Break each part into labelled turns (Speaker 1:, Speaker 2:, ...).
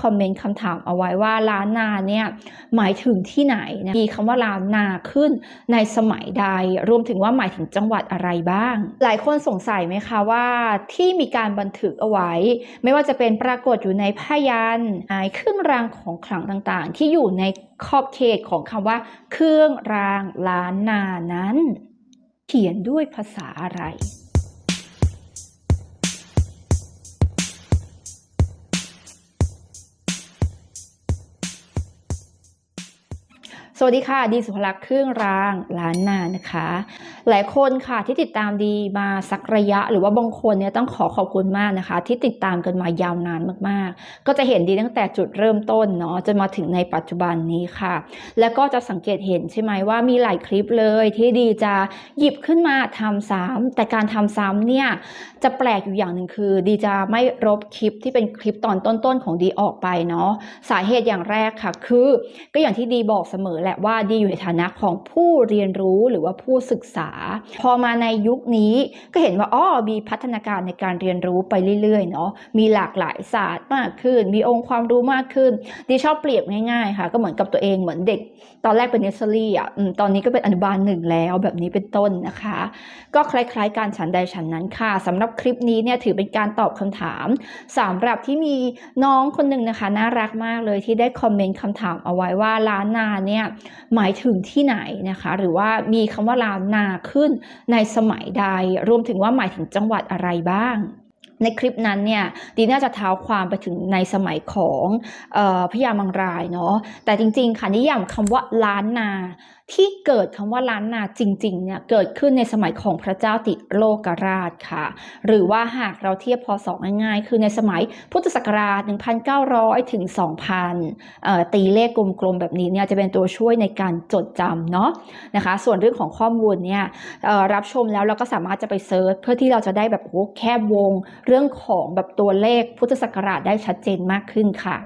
Speaker 1: คอมเมนต์คำถามเอาไว้ว่าล้านนาเนี่ยหมายถึงที่ไหนนะมีคำว่าล้านนาขึ้นในสมัยใด รวมถึงว่าหมายถึงจังหวัดอะไรบ้าง หลายคนสงสัยไหมคะว่าที่มีการบันทึกเอาไว้ ไม่ว่าจะเป็นปรากฏอยู่ในพยันะเครื่องรางของขลังต่างๆ ที่อยู่ในขอบเขตของคำว่า เครื่องรางล้านนานั้น เขียนด้วยภาษาอะไร สวัสดีค่ะ ดีสุภลักษณ์เครื่องรางล้านนานะคะ หลายคนค่ะที่ติดตามดีมาสักระยะ หรือว่าบางคนเนี่ยต้องขอขอบคุณมากนะคะ ที่ติดตามกันมายาวนานมากๆ ก็จะเห็นดีตั้งแต่จุดเริ่มต้นเนาะจนมาถึงในปัจจุบันนี้ค่ะ แล้วก็จะสังเกตเห็นใช่ไหมว่ามีหลายคลิปเลยที่ดีจะหยิบขึ้นมาทำซ้ำแต่การทำซ้ำเนี่ยจะแปลกอยู่อย่างหนึ่งคือ ดีจะไม่รบคลิปที่เป็นคลิปตอนต้นๆของดีออกไปเนาะสาเหตุอย่างแรกค่ะ คือก็อย่างที่ดีบอกเสมอแหละว่าดีอยู่ในฐานะของผู้เรียนรู้หรือว่าผู้ศึกษาพอมาในยุคนี้ก็เห็นว่าอ้อมีพัฒนาการในการเรียนรู้ไปเรื่อยๆเนาะมีหลากหลายศาสตร์มากขึ้น มีองค์ความรู้มากขึ้นดีชอบเปรียบง่ายๆค่ะ ก็เหมือนกับตัวเองเหมือนเด็ก ตอนแรกเป็นเนสเซอรี่อะตอนนี้ก็เป็นอนุบาลหนึ่งแล้วแบบนี้เป็นต้นนะคะ ก็คล้ายๆ การฉันใดฉันนั้นค่ะสำหรับคลิปนี้เนี่ยถือเป็นการตอบคำถามสำหรับที่มีน้องคนหนึ่งนะคะน่ารักมากเลยที่ได้คอมเมนต์คำถามเอาไว้ว่าล้านนาเนี่ยหมายถึงที่ไหนนะคะ หรือว่ามีคำว่าล้านนาขึ้นในสมัยใด รวมถึงว่าหมายถึงจังหวัดอะไรบ้าง ในคลิปนั้นเนี่ยดีน่าจะเท้าความไปถึงในสมัยของออพญามังรายเนาะแต่จริงๆค่ะนิยามคำว่าล้านนาที่เกิดคำว่าล้านนาจริงๆเนี่ยเกิดขึ้นในสมัยของพระเจ้าติโลกราชค่ะ หรือว่าหากเราเทียบพศง่ายๆ คือในสมัยพุทธศักราช 1,900 ถึง 2,000 ตีเลขกลมๆ แบบนี้เนี่ยจะเป็นตัวช่วยในการจดจำเนาะนะคะ ส่วนเรื่องของข้อมูลเนี่ยรับชมแล้วเราก็สามารถจะไปเซิร์ชเพื่อที่เราจะได้แบบโอ้แคบวงเรื่องของแบบตัวเลขพุทธศักราชได้ชัดเจนมากขึ้นค่ะ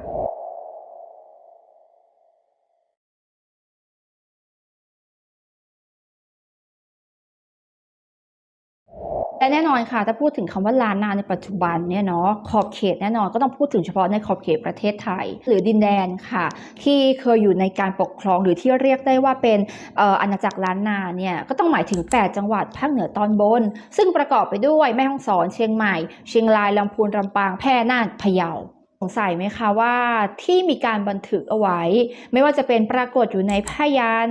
Speaker 1: และแน่นอนค่ะ ถ้าพูดถึงคำว่าล้านนาในปัจจุบันเนี่ยเนาะขอบเขตแน่นอนก็ต้องพูดถึงเฉพาะในขอบเขตประเทศไทย หรือดินแดนค่ะ ที่เคยอยู่ในการปกครองหรือที่เรียกได้ว่าเป็นเอ่ออาณาจักรล้านนาเนี่ยก็ต้องหมายถึง 8 จังหวัดภาคเหนือตอนบน ซึ่งประกอบไปด้วยแม่ฮ่องสอนเชียงใหม่ เชียงรายลำพูนลำปางแพร่น่านพะเยา สงสัยไหมคะว่าที่มีการบันทึกเอาไว้ ไม่ว่าจะเป็นปรากฏอยู่ในพยัน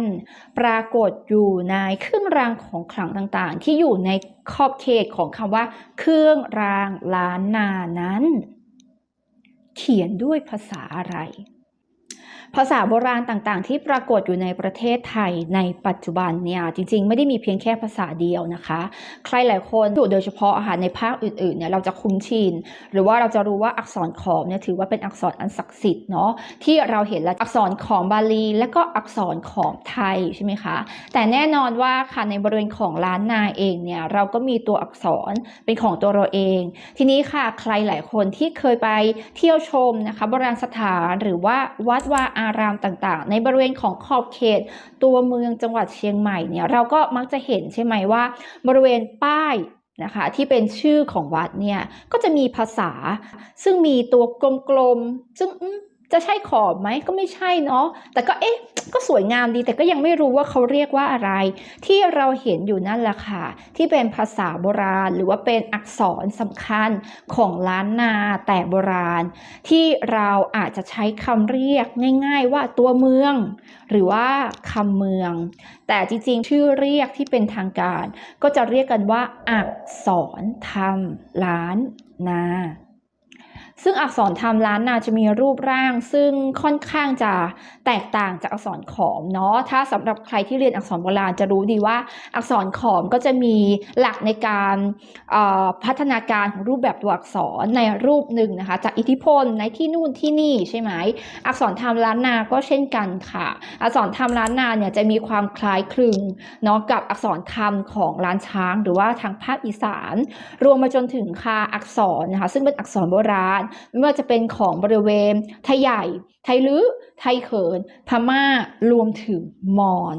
Speaker 1: ปรากฏอยู่ในเครื่องรางของขลังต่างๆ ที่อยู่ในขอบเขตของคำว่า เครื่องรางล้านนานั้น เขียนด้วยภาษาอะไร ภาษาโบราณต่างๆ ที่ปรากฏอยู่ในประเทศไทยในปัจจุบันเนี่ยจริงๆ ไม่ได้มีเพียงแค่ภาษาเดียวนะคะ ใครหลายคนโดยเฉพาะอาหารในภาคอื่นๆเนี่ยเราจะคุ้นชินหรือว่าเราจะรู้ว่าอักษรขอมเนี่ยถือว่าเป็นอักษรอันศักดิ์สิทธิ์เนาะที่เราเห็นแล้วอักษรขอมบาลี และก็อักษรขอมไทยใช่ไหมคะ แต่แน่นอนว่าค่ะในบริเวณของล้านนาเองเนี่ยเราก็มีตัวอักษรเป็นของตัวเราเอง ทีนี้ค่ะใครหลายคนที่เคยไปเที่ยวชมนะคะโบราณสถานหรือว่าวัดวาอารามต่างๆ ในบริเวณของขอบเขต ตัวเมืองจังหวัดเชียงใหม่เนี่ยเราก็มักจะเห็นใช่ไหมว่า บริเวณป้ายนะคะที่เป็นชื่อของวัดเนี่ยก็จะมีภาษาซึ่งมีตัวกลมๆซึ่ง จะใช่ขอบไหมก็ไม่ใช่เนาะแต่ก็เอ๊ะ ก็สวยงามดี แต่ก็ยังไม่รู้ว่าเขาเรียกว่าอะไร ที่เราเห็นอยู่นั่นแหละค่ะ ที่เป็นภาษาโบราณ หรือว่าเป็นอักษรสำคัญของล้านนาแต่โบราณ ที่เราอาจจะใช้คำเรียกง่าย ๆ ว่าตัวเมือง หรือว่าคำเมือง แต่จริงๆ ชื่อเรียกที่เป็นทางการ ก็จะเรียกกันว่า อักษรธรรมล้านนา ซึ่งอักษรธรรมล้านนาจะมีรูปร่าง ซึ่งค่อนข้างจะแตกต่างจากอักษรขอมเนาะถ้าสำหรับใครที่เรียนอักษรโบราณจะรู้ดีว่าอักษรขอมก็จะมีหลักในการพัฒนาการของรูปแบบตัวอักษรในรูปหนึ่งนะคะ จากอิทธิพลในที่นู่นที่นี่ใช่ไหมอักษรธรรมล้านนาก็เช่นกันค่ะ อักษรธรรมล้านนาเนี่ยจะมีความคล้ายคลึงเนาะกับอักษรธรรมของล้านช้าง หรือว่าทางภาคอีสาน รวมมาจนถึงค่ะอักษรนะคะซึ่งเป็นอักษรโบราณไม่ว่าจะเป็นของบริเวณ ไทยใหญ่ ไทยลื้อไทยเขิน พม่ารวมถึงมอญ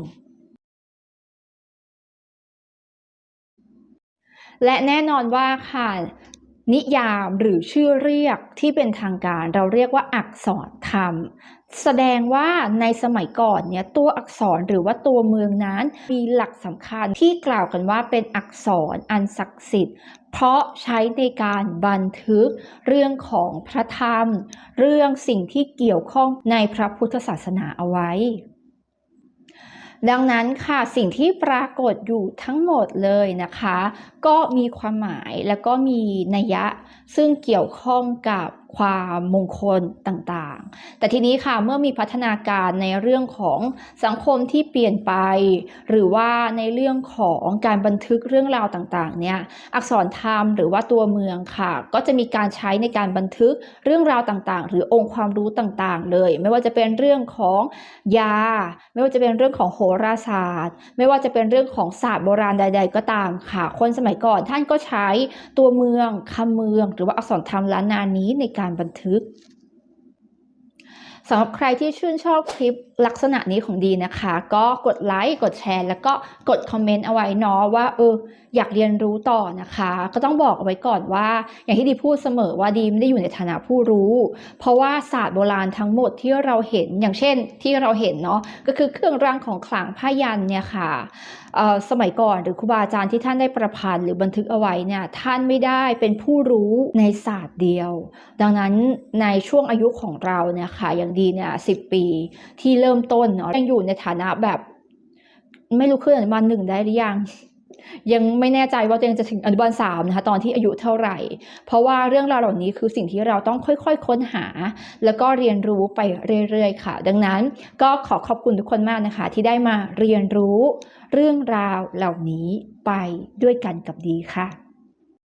Speaker 1: และแน่นอนว่าค่ะนิยามหรือชื่อเรียกที่เป็นทางการเราเรียกว่าอักษรธรรมแสดงว่าในสมัยก่อนเนี่ยตัวอักษรหรือว่าตัวเมืองนั้นมีหลักสำคัญที่กล่าวกันว่าเป็นอักษรอันศักดิ์สิทธิ์ เพราะใช้ในการบันทึกเรื่องของพระธรรม เรื่องสิ่งที่เกี่ยวข้องในพระพุทธศาสนาเอาไว้ ดังนั้นค่ะสิ่งที่ปรากฏอยู่ทั้งหมดเลยนะคะ ก็มีความหมายและก็มีนัยยะซึ่งเกี่ยวข้องกับความมงคลต่างๆ แต่ทีนี้ค่ะเมื่อมีพัฒนาการในเรื่องของสังคมที่เปลี่ยนไป หรือว่าในเรื่องของการบันทึกเรื่องราวต่างๆเนี่ยอักษรธรรมหรือว่าตัวเมืองค่ะ ก็จะมีการใช้ในการบันทึกเรื่องราวต่างๆ หรือองค์ความรู้ต่างๆ เลย ไม่ว่าจะเป็นเรื่องของยา ไม่ว่าจะเป็นเรื่องของโหราศาสตร์ ไม่ว่าจะเป็นเรื่องของศาสตร์โบราณใด ๆ ก็ตามค่ะ คนสมัยก่อนท่านก็ใช้ตัวเมืองคำเมือง หรือว่าอักษรธรรมล้านนานี้ในการบันทึกสำหรับใครที่ชื่นชอบคลิป ลักษณะนี้ของดีนะคะ ก็กดไลค์กดแชร์ แล้วก็กดคอมเมนต์เอาไว้เนาะว่าเอออยากเรียนรู้ต่อนะคะ ก็ต้องบอกเอาไว้ก่อนว่า อย่างที่ดีพูดเสมอว่าดีไม่ได้อยู่ในฐานะผู้รู้ เพราะว่าศาสตร์โบราณทั้งหมดที่เราเห็นอย่างเช่นที่เราเห็นเนาะก็คือเครื่องรางของขลังผ้ายันเนี่ยค่ะสมัยก่อนหรือครูบาอาจารย์ที่ท่านได้ประพันธ์หรือบันทึกเอาไว้เนี่ยท่านไม่ได้เป็นผู้รู้ในศาสตร์เดียว ดังนั้นในช่วงอายุของเราเนี่ยค่ะอย่างดีเนี่ยสิปีที่เริ่มต้นเนาะยังอยู่ในฐานะแบบ ไม่รู้ขึ้นอนุบาลหนึ่งได้หรือยังยังไม่แน่ใจว่าตัวเองจะถึงอนุบาลสามนะคะตอนที่อายุเท่าไหร่ เพราะว่าเรื่องราวเหล่านี้คือสิ่งที่เราต้องค่อยๆค้นหา แล้วก็เรียนรู้ไปเรื่อยๆค่ะ ดังนั้นก็ขอขอบคุณทุกคนมากนะคะ ที่ได้มาเรียนรู้เรื่องราวเหล่านี้ไปด้วยกันกับดีค่ะ